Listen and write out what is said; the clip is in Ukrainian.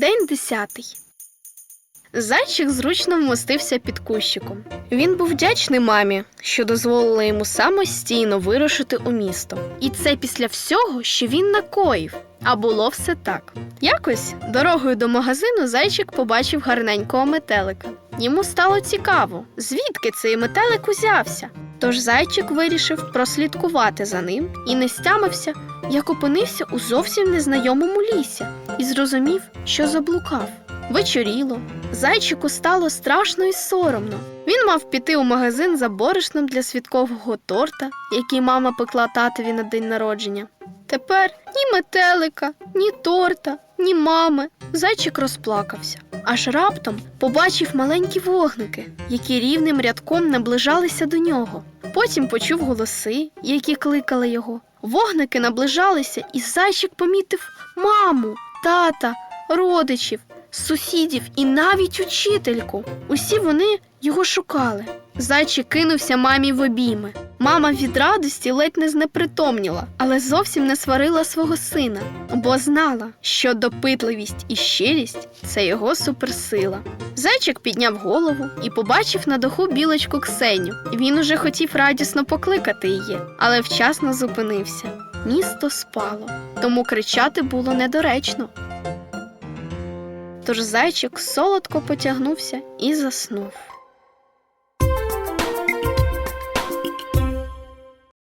День десятий. Зайчик зручно вмостився під кущиком. Він був вдячний мамі, що дозволила йому самостійно вирушити у місто. І це після всього, що він накоїв. А було все так. Якось дорогою до магазину зайчик побачив гарненького метелика. Йому стало цікаво, звідки цей метелик узявся. Тож зайчик вирішив прослідкувати за ним і не стямився, як опинився у зовсім незнайомому лісі і зрозумів, що заблукав. Вечоріло, зайчику стало страшно і соромно. Він мав піти у магазин за борошном для святкового торта, який мама пекла татові на день народження. Тепер ні метелика, ні торта, ні мами. Зайчик розплакався. Аж раптом побачив маленькі вогники, які рівним рядком наближалися до нього. Потім почув голоси, які кликали його. Вогники наближалися, і зайчик помітив маму, тата, родичів, сусідів і навіть учительку. Усі вони його шукали. Зайчик кинувся мамі в обійми. Мама від радості ледь не знепритомніла, але зовсім не сварила свого сина, бо знала, що допитливість і щирість це його суперсила. Зайчик підняв голову і побачив на даху білочку Ксеню. Він уже хотів радісно покликати її, але вчасно зупинився. Місто спало, тому кричати було недоречно. Тож зайчик солодко потягнувся і заснув.